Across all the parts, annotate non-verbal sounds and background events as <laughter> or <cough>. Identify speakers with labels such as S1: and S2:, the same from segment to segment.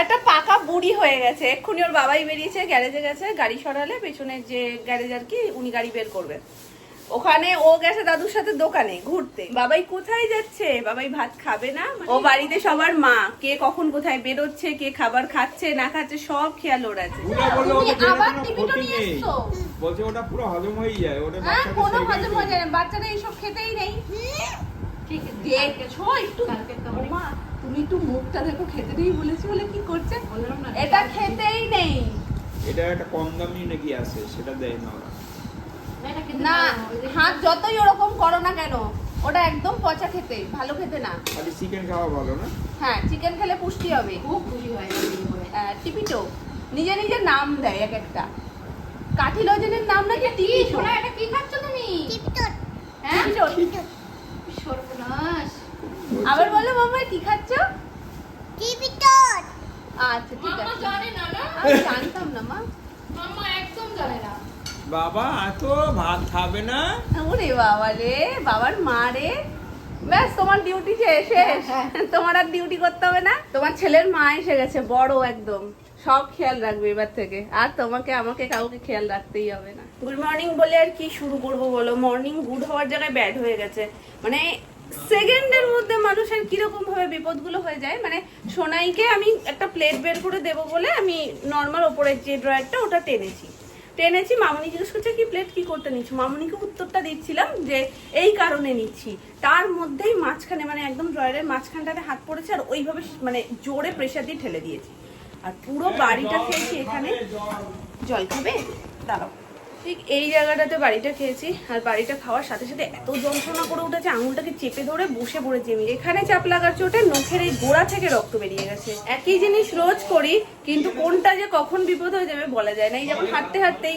S1: একটা পাকা বুড়ি হয়ে গেছে। এক্ষুনি ওর বাবাই বেরিয়েছে গ্যারেজে গেছে গাড়ি সরালে পেছনের যে গ্যারেজ আর কি উনি গাড়ি বের করবে ওখানে ও গেছে দাদুর সাথে দোকানে ঘুরতে। বাবাই কোথায় যাচ্ছে? বাবাই ভাত খাবে না? ও বাড়িতে সবার মা। কে কখন কোথায় বেরোচ্ছে কে খাবার খাচ্ছে না খাচ্ছে সব খেয়াল ওর আছে?
S2: বলছে ওটা পুরো হজম হয়ে যায় ওটা
S1: হ্যাঁ কোনো হজম হয়ে যায় বাচ্চারা এইসব খেতেই নেই।
S3: ঠিক আছে
S1: দেখছ? একটু মা তুমি একটু মুখটা দেখো খেতে নেই বলেছি বলে কি করছে? এটা খেতেই নেই।
S2: এটা একটা কম দামি নাকি আছে? সেটা দেয় না ওরা।
S3: না,
S1: হাত যতই ওরকম করো না কেন ওটা একদম পচা খেতে ভালো খেতে না।
S2: খালি চিকেন খাওয়া ভালো না?
S1: হ্যাঁ চিকেন খেলে পুষ্টি হবে।
S3: খুব খুশি হয়
S1: টিপিটো নিজে নিজে নাম দেয় এক একটা। কাঠি লজেনের নাম নাকি
S3: কি
S1: টিপিটো?
S3: সোনা এটা কি খাচ্ছ তুমি? হ্যাঁ?
S1: টিপিটো।
S3: সর্বনাশ।
S1: আবার বলো মামা কি খাচ্ছ? আচ্ছা ঠিক
S3: মামা
S1: আছে।
S3: জানে না না?
S1: আমি জানতাম না মা।
S3: মামা একদম জানে না।
S2: বাবা এত ভাত খাবে না?
S1: ওরে বাবা রে বাবার মা রে। ব্যাস তোমার ডিউটি শেষ। তোমার আর ডিউটি করতে হবে না। তোমার ছেলের মা এসে গেছে বড় একদম। সব খেয়াল রাখবে এবার থেকে। আর তোমাকে আমাকে কাউকে খেয়াল রাখতেই হবে না। গুড মর্নিং বলে আর কি শুরু করব বলো? মর্নিং গুড হওয়ার জায়গায় ব্যাড হয়ে গেছে। মানে সেকেন্ডের মধ্যে মানুষের কীরকম ভাবে বিপদগুলো হয়ে যায় মানে সোনাইকে আমি একটা প্লেট বের করে দেবো বলে আমি নর্মাল ওপরের যে ড্রয়ারটা ওটা টেনেছি। টেনেছি মামনি জিজ্ঞেস করছে কি প্লেট কি করতে নিচ্ছ? মামনিকে উত্তরটা দিচ্ছিলাম যে এই কারণে নিচ্ছি। তার মধ্যেই মাঝখানে মানে একদম ড্রয়ারের মাঝখানটাতে হাত পড়েছে আর ওইভাবে মানে জোরে প্রেশার দিয়ে ঠেলে দিয়েছি। আর পুরো বাড়িটা খেয়েছি এখানে। জল খাবে? দাঁড়াও। ঠিক এই জায়গাটাতে বাড়িটা খেয়েছি আর বাড়িটা খাওয়ার সাথে সাথে এত যন্ত্রণা করে উঠেছে আঙুলটাকে চেপে ধরে বসে পড়েছি আমি। এখানে চাপ লাগার চোটে নখের এই গোড়া থেকে রক্ত বেরিয়ে গেছে। একই জিনিস রোজ করি কিন্তু কোনটা যে কখন বিপদ হয়ে যাবে বলা যায় না। এই যেমন হাঁটতে হাঁটতেই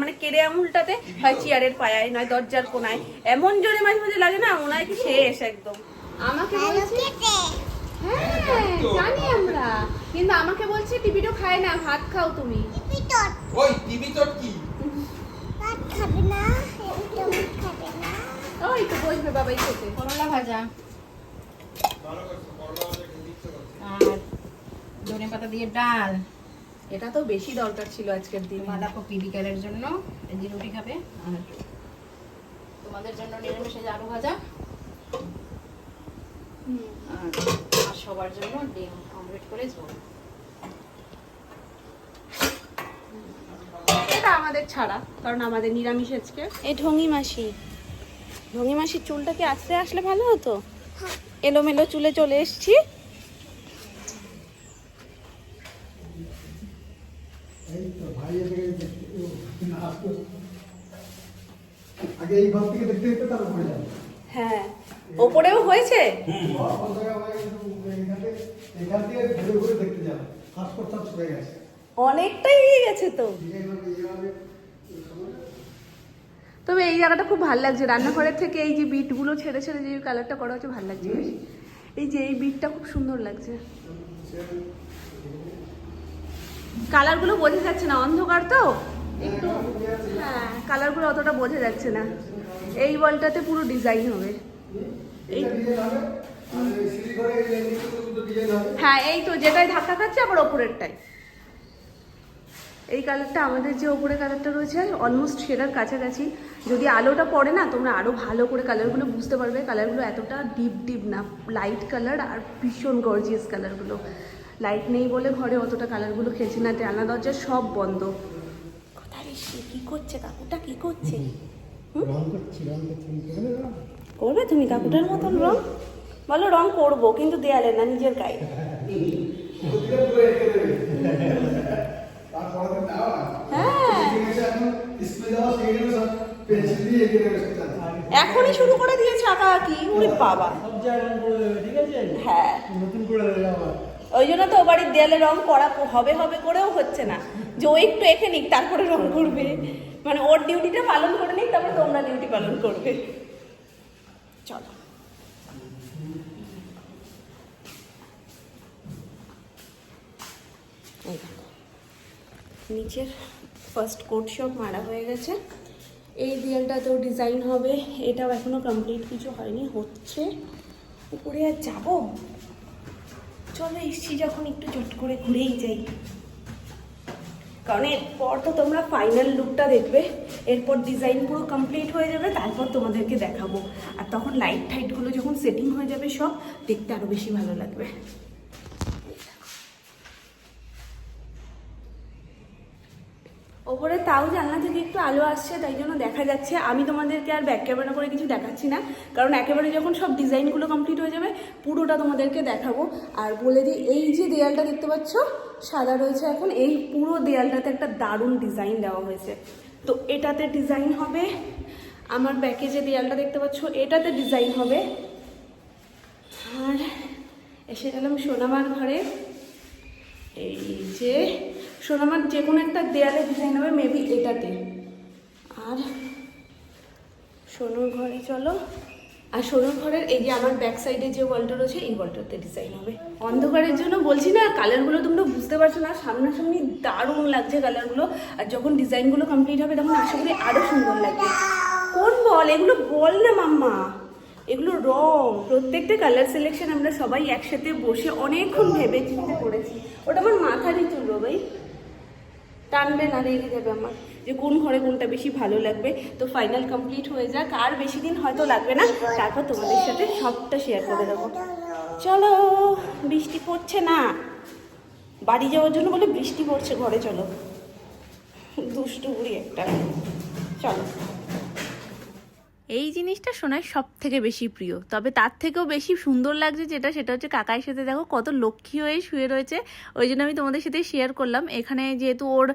S1: মানে কেড়ে আঙুলটাতে হয় চেয়ারের পায়ায় নয় দরজার কোনায়। এমন জোরে মাঝে মাঝে লাগে না মনে হয় কি শেষ একদম। আমাকে বলছে হ্যাঁ জানি আমরা। কিন্তু আমাকে বলছে টিভিটা খায় না ভাত খাও তুমি।
S2: ওই টিভি তোর কি
S1: ওই তো বসবে বাবাই খেতে।
S3: করলা ভাজা। আর ধনে পাতা দিয়ে ডাল।
S1: এটা তো বেশি দরকার ছিল আজকের দিনে।
S3: বাঁধাকপি বিকালের জন্য এই যে রুটি খাবে আর তোমাদের জন্য নিরামিষে আলু ভাজা। আর সবার জন্য ডিম অমলেট করে ঝোল।
S1: আমাদের ছাড়া কারণ আমাদের নিরামিষ আজকে। এই ঢঙ্গি মাসি। ঢঙ্গি মাসির চুলটা কি আস্তে আসলে ভালো হতো? এলোমেলো চুলে চলে এসছি। হ্যাঁ ওপরেও হয়েছে?
S4: ঘর কোন জায়গায় হয়ে গেছে, এখান থেকে ঘুরে ঘুরে দেখতে যাবে। ফাঁস করতে গেছে।
S1: অনেকটাই হয়ে গেছে তো। তবে এই জায়গাটা খুব ভালো লাগছে। রান্নাঘরের থেকে এই যে বিটগুলো ছেড়ে ছেড়ে যে কালারটা করা হচ্ছে ভালো লাগছে বেশ। এই যে এই বিটটা খুব সুন্দর লাগছে। কালারগুলো বোঝা যাচ্ছে না অন্ধকার তো? একটু হ্যাঁ কালারগুলো অতটা বোঝা যাচ্ছে না। এই বলটাতে পুরো ডিজাইন হবে। এই হ্যাঁ এই তো যেটাই ধাক্কা খাচ্ছে আবার ওপরেরটাই। এই কালারটা আমাদের যে ওপরে কালারটা রয়েছে অলমোস্ট সেটার কাছাকাছি। যদি আলোটা পড়ে না তোমরা আরও ভালো করে কালারগুলো বুঝতে পারবে। কালারগুলো এতটা ডিপ ডিপ না। লাইট কালার আর ভীষণ গর্জিয়াস কালারগুলো লাইট নেই বলে ঘরে অতটা কালারগুলো খেলছে না। জানলা দরজা সব বন্ধ। কোথায় কি করছে কাকুটা? কি করছে? করবে তুমি কাকুটার মতন রং? বলো রং করব কিন্তু দেয়ালে না নিজের গায়ে <laughs>
S4: তারপরে তো দাও
S1: হ্যাঁ
S4: এখন স্কুলে যাওয়া সেই জন্য সব পেন্সিল দিয়ে এঁকে দেবে সেটা
S1: এখনই শুরু করে দিয়েছে আঁকা আঁকি ওরে বাবা। হ্যাঁ। ওই জন্য তো ও বাড়ির দেয়ালে রং করা হবে হবে করেও হচ্ছে না। যে ও একটু এঁকে নিক তারপরে রং করবে। মানে ওর ডিউটিটা পালন করে নিক তারপরে তোমরা ডিউটি পালন করবে চলো এই দেখো নিচের ফার্স্ট কোট সব মারা হয়ে গেছে। এই দেয়ালটাতেও ডিজাইন হবে। এটাও এখনও কমপ্লিট কিছু হয়নি, হচ্ছে। উপরে আর যাব? চলো এসছি যখন একটু চট করে ঘুরেই যাই। কারণ এরপর তো তোমরা ফাইনাল লুকটা দেখবে। এরপর ডিজাইন পুরো কমপ্লিট হয়ে যাবে, তারপর তোমাদেরকে দেখাবো। আর তখন লাইট টাইটগুলো যখন সেটিং হয়ে যাবে সব, দেখতে আরও বেশি ভালো লাগবে। ওপরে তাও জানলা থেকে একটু আলো আসছে, তাই জন্য দেখা যাচ্ছে। আমি তোমাদেরকে আর ব্যাক ক্যামেরা করে কিছু দেখাচ্ছি না, কারণ একেবারে যখন সব ডিজাইনগুলো কমপ্লিট হয়ে যাবে, পুরোটা তোমাদেরকে দেখাবো। আর বলে দিই, এই যে দেয়ালটা দেখতে পাচ্ছ, সাদা রয়েছে এখন, এই পুরো দেয়ালটাতে একটা দারুণ ডিজাইন দেওয়া হয়েছে। তো এটাতে ডিজাইন হবে, আমার ব্যাকে যে দেয়ালটা দেখতে পাচ্ছ, এটাতে ডিজাইন হবে। আর এসে গেলাম সোনামার ঘরে। এই যে সোনামার যে কোনো একটা দেয়ালে ডিজাইন হবে মেবি এটাতে। আর সোনুর ঘরে চলো। আর সোনুর ঘরের এই যে আমার ব্যাক সাইডে যে ওয়ালটা রয়েছে, এই ওয়ালটাতে ডিজাইন হবে। অন্ধকারের জন্য বলছি না কালারগুলো তোমরা বুঝতে পারছ না, সামনাসামনি দারুণ লাগছে কালারগুলো আর যখন ডিজাইনগুলো কমপ্লিট হবে, তখন আশা করি আরও সুন্দর লাগবে। কোন বল এগুলো বল না, মাম্মা? এগুলো রং। প্রত্যেকটা কালার সিলেকশন আমরা সবাই একসাথে বসে অনেকক্ষণ ভেবে চিন্তে করেছি। ওটা আমার মাথারই চুলো ভাই। টানবে না রেগে যাবে আমার। যে কোন ঘরে কোনটা বেশি ভালো লাগবে। তো ফাইনাল কমপ্লিট হয়ে যাক। আর বেশি দিন হয়তো লাগবে না। তারপর তোমাদের সাথে সবটা শেয়ার করে দেবো। চলো, বৃষ্টি পড়ছে না। বাড়ি যাওয়ার জন্য বলে বৃষ্টি পড়ছে, ঘরে চলো। দুষ্টু বুড়ি একটা। চলো। এই জিনিসটা শোনায় সব থেকে বেশি প্রিয়। তবে তার থেকেও বেশি সুন্দর লাগছে যেটা, সেটা হচ্ছে কাকার সাথে দেখো কত লক্ষ্মী হয়ে শুয়ে রয়েছে। ওই জন্য আমি তোমাদের সাথে শেয়ার করলাম। এখানে যেহেতু ওর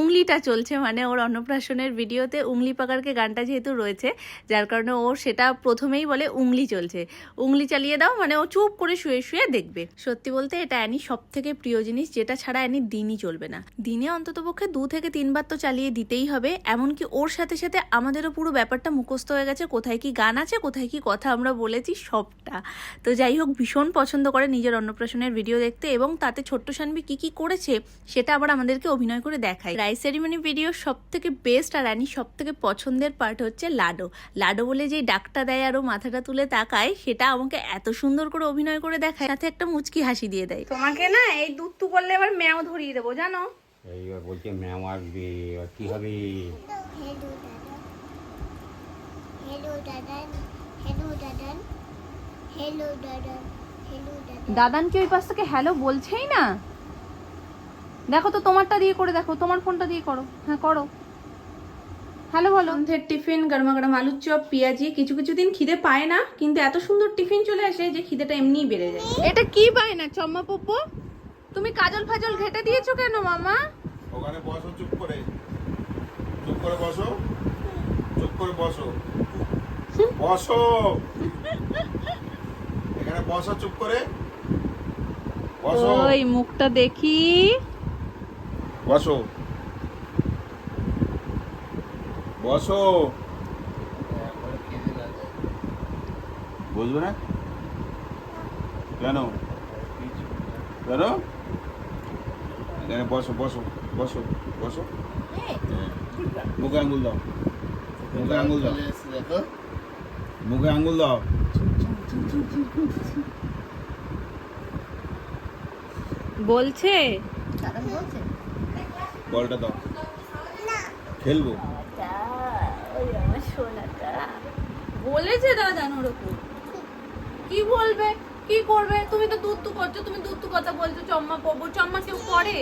S1: উংলিটা চলছে মানে ওর অন্নপ্রাশনের ভিডিওতে উংলি পাকারকে গানটা যেহেতু রয়েছে, যার কারণে ওর সেটা প্রথমেই বলে উংলি চলছে। উংলি চালিয়ে দাও মানে ও চুপ করে শুয়ে শুয়ে দেখবে। সত্যি বলতে এটা অ্যানি সব থেকে প্রিয় জিনিস, যেটা ছাড়া অ্যানি দিনই চলবে না। দিনে অন্ততপক্ষে দু থেকে তিনবার তো চালিয়ে দিতেই হবে, এমনকি ওর সাথে সাথে আমাদেরও পুরো ব্যাপারটা মুখস্থ হয়ে গেছে। কোথায় কি গান আছে কোথায় কি কথা আমরা বলেছি সবটা। তো যাই হোক ভীষণ পছন্দ করে নিজের অন্নপ্রাশনের ভিডিও দেখতে এবং তাতে ছোট্ট সানবি কি কি করেছে সেটা আবার আমাদেরকে অভিনয় করে দেখায়। রাইস সেরিমনি ভিডিও সব থেকে বেস্ট আর রানি সব থেকে পছন্দের পার্ট হচ্ছে লাডো লাডো বলে যেই ডাকটা দেয় আর ও মাথাটা তুলে তাকায় সেটা আমাকে এত সুন্দর করে অভিনয় করে দেখায় সাথে একটা মুচকি হাসি দিয়ে দেয়। তোমাকে না এই দুধ তু করলে এবার ম্যাও ধরিয়ে দেবো জানো?
S5: এইবার বলছে ম্যাম আসবে এবার কি হবে?
S6: Hello, Dadan.
S3: দাদান কি ওই পাশ থেকে হ্যালো বলছেই না? দেখো তো তোমারটা দিয়ে করে দেখো তোমার ফোনটা দিয়ে করো। হ্যাঁ করো। হ্যালো বলো।
S1: সন্ধ্যের টিফিন গরমা গরম আলুর চপ পেঁয়াজি কিছু কিছু দিন খিদে পায় না কিন্তু এত সুন্দর টিফিন চলে আসে যে খিদেটা এমনিই বেড়ে যায়।
S3: এটা কি পায় না চম্মা পপ্পো? তুমি কাজল ফাজল ঘেটে দিয়েছ কেন মামা?
S7: ওখানে বসো চুপ করে। চুপ করে বসো। চুপ করে বসো। বসো। এখানে বসো চুপ করে। বসো।
S3: ওই মুখটা দেখি।
S7: বসো। বসো। বুঝবে না? কেন? কেন? এখানে বসো বসো বসো বসো। মুখে আঙ্গুল দাও। মুখে আঙ্গুল দাও। মুখে আঙ্গুল দাও।
S3: বলছে?
S7: বলটা দাও। খেলব।
S3: বলেছে দাদা ওরকম কি বলবে? কি করবে? তুমি তো দুধ তু করছ তুমি দুধ তু কথা বলছো। চম্মা পড়ব। চম্মা কেউ পড়ে?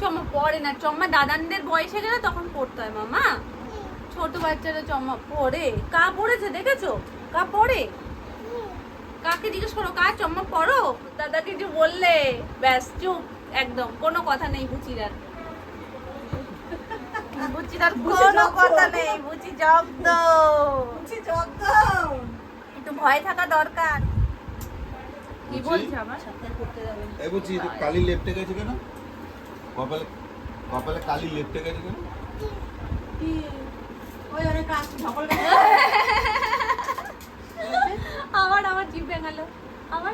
S3: চম্মা পড়ে না। চম্মা দাদানদের বয়সে গেলে তখন পড়তে হয় মামা। ছোট বাচ্চারা চম্মা পড়ে। কা পড়েছে দেখেছ? কা পড়ে? কাকে জিজ্ঞেস করো কা চম্মা পড়ো? দাদা কিছু বললে ব্যাস চুপ একদম কোনো কথা নেই বুচিরার বুচিরার কোনো কথা নেই বুচি জব্দ বুচি জব্দ একটু ভয় থাকা দরকার। কি
S7: বুচি?
S3: বলছে আমার সাথে করতে যাবে
S7: এই যে কালি লেপটে গেছে কেন? কপালে কপালে কালি লেপটে গেছে কেন?
S3: ওই অনেক কাজ সকল আমার জিভ গেল বাবা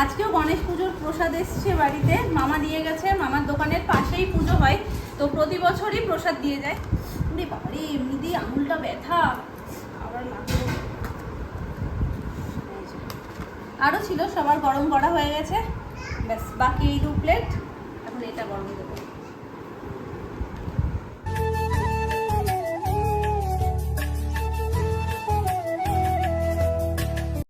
S1: আজকেও গণেশ পুজোর প্রসাদ এসছে বাড়িতে। মামা দিয়ে গেছে মামার দোকানের পাশেই পুজো হয়। তো প্রতি বছরই প্রসাদ দিয়ে যায়। ওরে বাবারে এমনিতেই আঙুলটা ব্যথা। আবার লাগল এই যে। আরও ছিল সবার গরম করা হয়ে গেছে। ব্যাস বাকি এই দু প্লেট এখন এটা গরম দেবো।